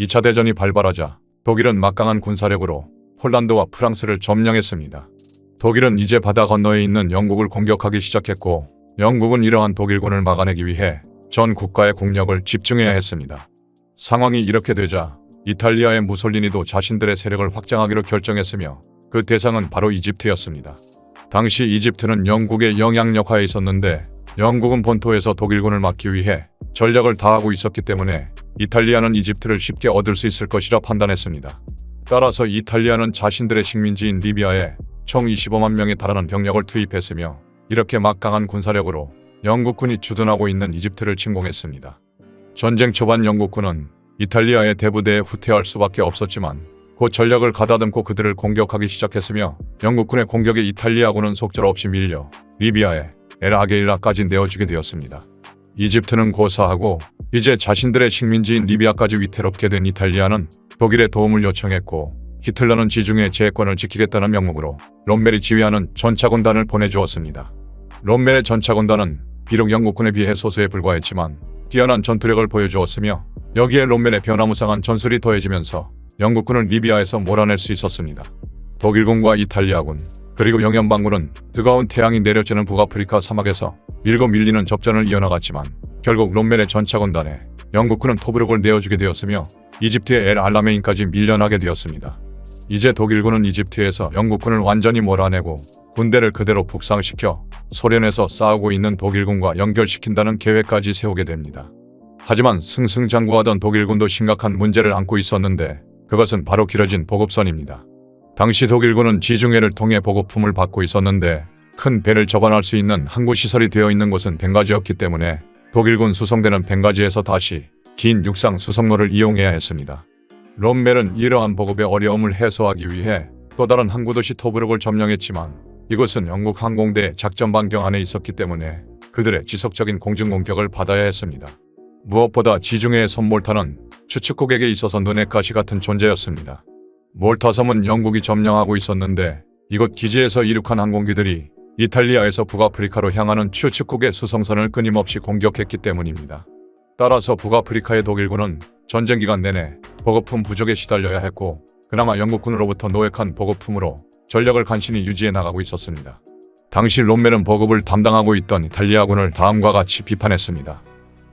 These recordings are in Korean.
2차 대전이 발발하자 독일은 막강한 군사력으로 폴란드와 프랑스를 점령했습니다. 독일은 이제 바다 건너에 있는 영국을 공격하기 시작했고 영국은 이러한 독일군을 막아내기 위해 전 국가의 국력을 집중해야 했습니다. 상황이 이렇게 되자 이탈리아의 무솔리니도 자신들의 세력을 확장하기로 결정했으며 그 대상은 바로 이집트였습니다. 당시 이집트는 영국의 영향력 하에 있었는데 영국은 본토에서 독일군을 막기 위해 전력을 다하고 있었기 때문에 이탈리아는 이집트를 쉽게 얻을 수 있을 것이라 판단했습니다. 따라서 이탈리아는 자신들의 식민지인 리비아에 총 25만 명에 달하는 병력을 투입했으며 이렇게 막강한 군사력으로 영국군이 주둔하고 있는 이집트를 침공했습니다. 전쟁 초반 영국군은 이탈리아의 대부대에 후퇴할 수밖에 없었지만 곧 전력을 가다듬고 그들을 공격하기 시작했으며 영국군의 공격에 이탈리아군은 속절없이 밀려 리비아에 엘 아게일라까지 내어주게 되었습니다. 이집트는 고사하고 이제 자신들의 식민지인 리비아까지 위태롭게 된 이탈리아는 독일의 도움을 요청했고 히틀러는 지중해 제해권을 지키겠다는 명목으로 롬멜이 지휘하는 전차군단을 보내주었습니다. 롬멜의 전차군단은 비록 영국군에 비해 소수에 불과했지만 뛰어난 전투력을 보여주었으며 여기에 롬멜의 변화무쌍한 전술이 더해지면서 영국군을 리비아에서 몰아낼 수 있었습니다. 독일군과 이탈리아군 그리고 영연방군은 뜨거운 태양이 내려지는 북아프리카 사막에서 밀고 밀리는 접전을 이어나갔지만 결국 롬멜의 전차군단에 영국군은 토브룩을 내어주게 되었으며 이집트의 엘 알라메인까지 밀려나게 되었습니다. 이제 독일군은 이집트에서 영국군을 완전히 몰아내고 군대를 그대로 북상시켜 소련에서 싸우고 있는 독일군과 연결시킨다는 계획까지 세우게 됩니다. 하지만 승승장구하던 독일군도 심각한 문제를 안고 있었는데 그것은 바로 길어진 보급선입니다. 당시 독일군은 지중해를 통해 보급품을 받고 있었는데 큰 배를 접안할 수 있는 항구 시설이 되어 있는 곳은 벵가지였기 때문에 독일군 수송대는 벵가지에서 다시 긴 육상 수송로를 이용해야 했습니다. 롬멜은 이러한 보급의 어려움을 해소하기 위해 또 다른 항구 도시 토브룩을 점령했지만 이곳은 영국 항공대 작전 반경 안에 있었기 때문에 그들의 지속적인 공중 공격을 받아야 했습니다. 무엇보다 지중해의 선몰타는 추측국에게 있어서 눈의 가시 같은 존재였습니다. 몰타 섬은 영국이 점령하고 있었는데 이곳 기지에서 이륙한 항공기들이 이탈리아에서 북아프리카로 향하는 추측국의 수송선을 끊임없이 공격했기 때문입니다. 따라서 북아프리카의 독일군은 전쟁 기간 내내 보급품 부족에 시달려야 했고 그나마 영국군으로부터 노획한 보급품으로 전력을 간신히 유지해 나가고 있었습니다. 당시 롬멜은 보급을 담당하고 있던 이탈리아군을 다음과 같이 비판했습니다.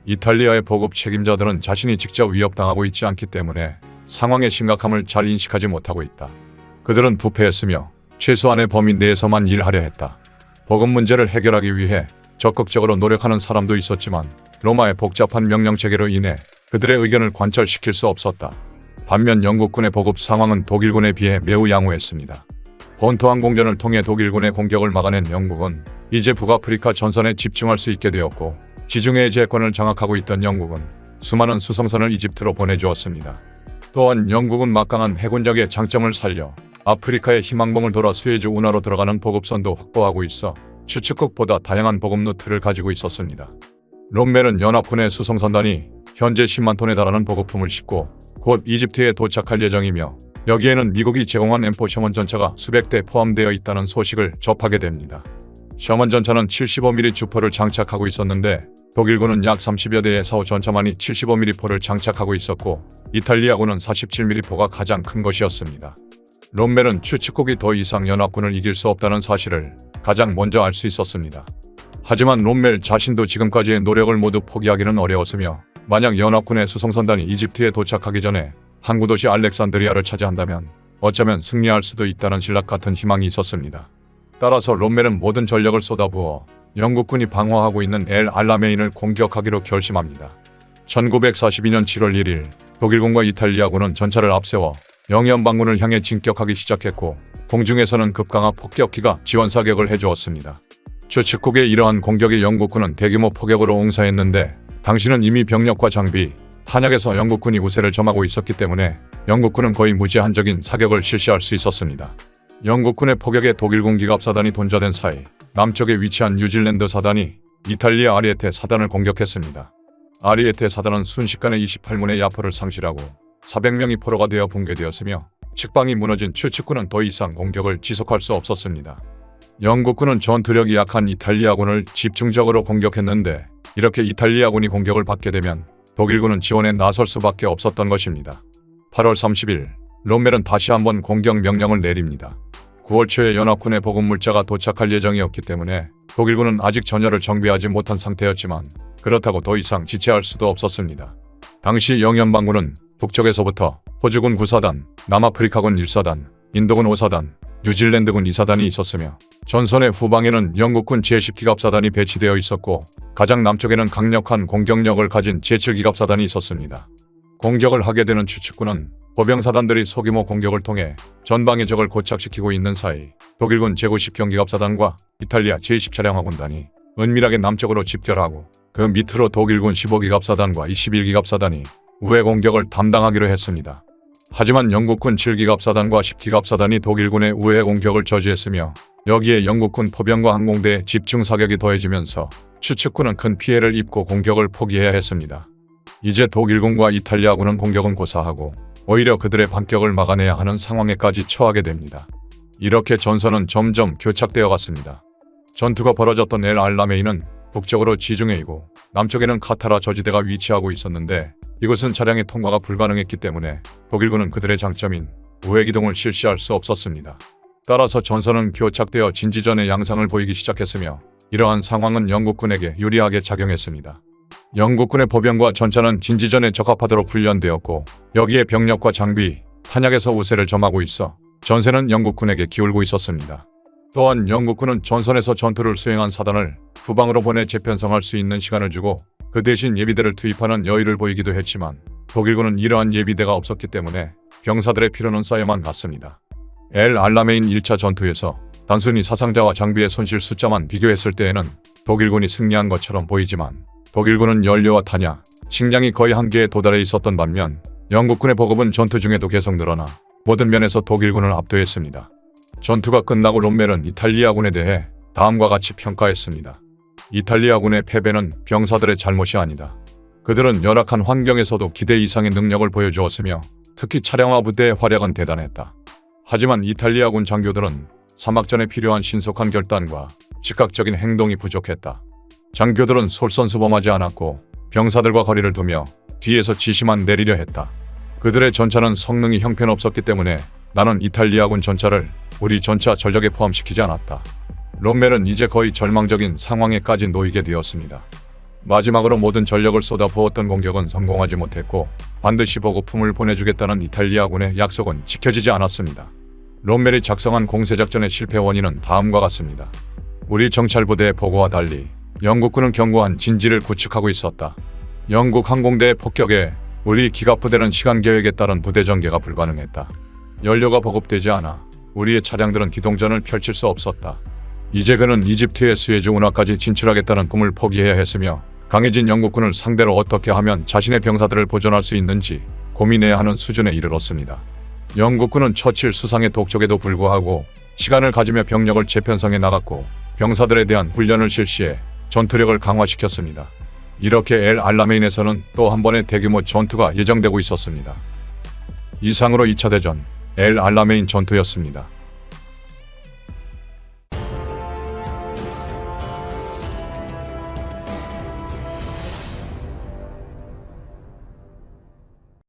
이탈리아의 보급 책임자들은 자신이 직접 위협당하고 있지 않기 때문에 상황의 심각함을 잘 인식하지 못하고 있다. 그들은 부패했으며 최소한의 범위 내에서만 일하려 했다. 보급 문제를 해결하기 위해 적극적으로 노력하는 사람도 있었지만 로마의 복잡한 명령 체계로 인해 그들의 의견을 관철시킬 수 없었다. 반면 영국군의 보급 상황은 독일군에 비해 매우 양호했습니다. 본토 항공전을 통해 독일군의 공격을 막아낸 영국은 이제 북아프리카 전선에 집중할 수 있게 되었고 지중해의 제권을 장악하고 있던 영국은 수많은 수송선을 이집트로 보내주었습니다. 또한 영국은 막강한 해군력의 장점을 살려 아프리카의 희망봉을 돌아 수에즈 운하로 들어가는 보급선도 확보하고 있어 추측국보다 다양한 보급 루트를 가지고 있었습니다. 롬멜은 연합군의 수송선단이 현재 10만 톤에 달하는 보급품을 싣고 곧 이집트에 도착할 예정이며 여기에는 미국이 제공한 엠포 셔먼 전차가 수백 대 포함되어 있다는 소식을 접하게 됩니다. 셔먼 전차는 75mm 주포를 장착하고 있었는데 독일군은 약 30여 대의 사호 전차만이 75mm 포를 장착하고 있었고 이탈리아군은 47mm 포가 가장 큰 것이었습니다. 롬멜은 추측국이 더 이상 연합군을 이길 수 없다는 사실을 가장 먼저 알 수 있었습니다. 하지만 롬멜 자신도 지금까지의 노력을 모두 포기하기는 어려웠으며 만약 연합군의 수송선단이 이집트에 도착하기 전에 항구 도시 알렉산드리아를 차지한다면 어쩌면 승리할 수도 있다는 신락 같은 희망이 있었습니다. 따라서 롬멜은 모든 전력을 쏟아부어 영국군이 방어하고 있는 엘 알라메인을 공격하기로 결심합니다. 1942년 7월 1일 독일군과 이탈리아군은 전차를 앞세워 영연방군을 향해 진격하기 시작했고 공중에서는 급강하 폭격기가 지원 사격을 해주었습니다. 추측국의 이러한 공격에 영국군은 대규모 포격으로 응사했는데 당시는 이미 병력과 장비, 탄약에서 영국군이 우세를 점하고 있었기 때문에 영국군은 거의 무제한적인 사격을 실시할 수 있었습니다. 영국군의 포격에 독일군 기갑사단이 돈자된 사이 남쪽에 위치한 뉴질랜드 사단이 이탈리아 아리에테 사단을 공격했습니다. 아리에테 사단은 순식간에 28문의 야포를 상실하고 400명이 포로가 되어 붕괴되었으며 측방이 무너진 추측군은 더 이상 공격을 지속할 수 없었습니다. 영국군은 전투력이 약한 이탈리아군을 집중적으로 공격했는데 이렇게 이탈리아군이 공격을 받게 되면 독일군은 지원에 나설 수밖에 없었던 것입니다. 8월 30일 롬멜은 다시 한번 공격 명령을 내립니다. 9월 초에 연합군의 보급 물자가 도착할 예정이었기 때문에 독일군은 아직 전열을 정비하지 못한 상태였지만 그렇다고 더 이상 지체할 수도 없었습니다. 당시 영연방군은 북쪽에서부터 호주군 9사단, 남아프리카군 1사단, 인도군 5사단, 뉴질랜드군 2사단이 있었으며 전선의 후방에는 영국군 제10기갑사단이 배치되어 있었고 가장 남쪽에는 강력한 공격력을 가진 제7기갑사단이 있었습니다. 공격을 하게 되는 추측군은 보병사단들이 소규모 공격을 통해 전방의 적을 고착시키고 있는 사이 독일군 제90경기갑사단과 이탈리아 제10차량화군단이 은밀하게 남쪽으로 집결하고 그 밑으로 독일군 15기갑사단과 21기갑사단이 우회 공격을 담당하기로 했습니다. 하지만 영국군 7기갑사단과 10기갑사단이 독일군의 우회 공격을 저지했으며 여기에 영국군 포병과 항공대의 집중 사격이 더해지면서 추측군은 큰 피해를 입고 공격을 포기해야 했습니다. 이제 독일군과 이탈리아군은 공격은 고사하고 오히려 그들의 반격을 막아내야 하는 상황에까지 처하게 됩니다. 이렇게 전선은 점점 교착되어 갔습니다. 전투가 벌어졌던 엘 알라메이는 북쪽으로 지중해이고 남쪽에는 카타라 저지대가 위치하고 있었는데 이곳은 차량의 통과가 불가능했기 때문에 독일군은 그들의 장점인 우회 기동을 실시할 수 없었습니다. 따라서 전선은 교착되어 진지전의 양상을 보이기 시작했으며 이러한 상황은 영국군에게 유리하게 작용했습니다. 영국군의 보병과 전차는 진지전에 적합하도록 훈련되었고 여기에 병력과 장비, 탄약에서 우세를 점하고 있어 전세는 영국군에게 기울고 있었습니다. 또한 영국군은 전선에서 전투를 수행한 사단을 후방으로 보내 재편성할 수 있는 시간을 주고 그 대신 예비대를 투입하는 여유를 보이기도 했지만 독일군은 이러한 예비대가 없었기 때문에 병사들의 필요는 쌓여만 갔습니다. 엘 알라메인 1차 전투에서 단순히 사상자와 장비의 손실 숫자만 비교했을 때에는 독일군이 승리한 것처럼 보이지만 독일군은 연료와 탄약, 식량이 거의 한계에 도달해 있었던 반면 영국군의 보급은 전투 중에도 계속 늘어나 모든 면에서 독일군을 압도했습니다. 전투가 끝나고 롬멜은 이탈리아군에 대해 다음과 같이 평가했습니다. 이탈리아군의 패배는 병사들의 잘못이 아니다. 그들은 열악한 환경에서도 기대 이상의 능력을 보여주었으며 특히 차량화 부대의 활약은 대단했다. 하지만 이탈리아군 장교들은 사막전에 필요한 신속한 결단과 즉각적인 행동이 부족했다. 장교들은 솔선수범하지 않았고 병사들과 거리를 두며 뒤에서 지시만 내리려 했다. 그들의 전차는 성능이 형편없었기 때문에 나는 이탈리아군 전차를 우리 전차 전력에 포함시키지 않았다. 롬멜은 이제 거의 절망적인 상황에까지 놓이게 되었습니다. 마지막으로 모든 전력을 쏟아부었던 공격은 성공하지 못했고 반드시 보급품을 보내주겠다는 이탈리아군의 약속은 지켜지지 않았습니다. 롬멜이 작성한 공세작전의 실패 원인은 다음과 같습니다. 우리 정찰부대의 보고와 달리 영국군은 견고한 진지를 구축하고 있었다. 영국 항공대의 폭격에 우리 기갑부대는 시간 계획에 따른 부대 전개가 불가능했다. 연료가 보급되지 않아 우리의 차량들은 기동전을 펼칠 수 없었다. 이제 그는 이집트의 수에즈 운하까지 진출하겠다는 꿈을 포기해야 했으며 강해진 영국군을 상대로 어떻게 하면 자신의 병사들을 보존할 수 있는지 고민해야 하는 수준에 이르렀습니다. 영국군은 처칠 수상의 독촉에도 불구하고 시간을 가지며 병력을 재편성해 나갔고 병사들에 대한 훈련을 실시해 전투력을 강화시켰습니다. 이렇게 엘 알라메인에서는 또 한 번의 대규모 전투가 예정되고 있었습니다. 이상으로 2차 대전 엘 알라메인 전투였습니다.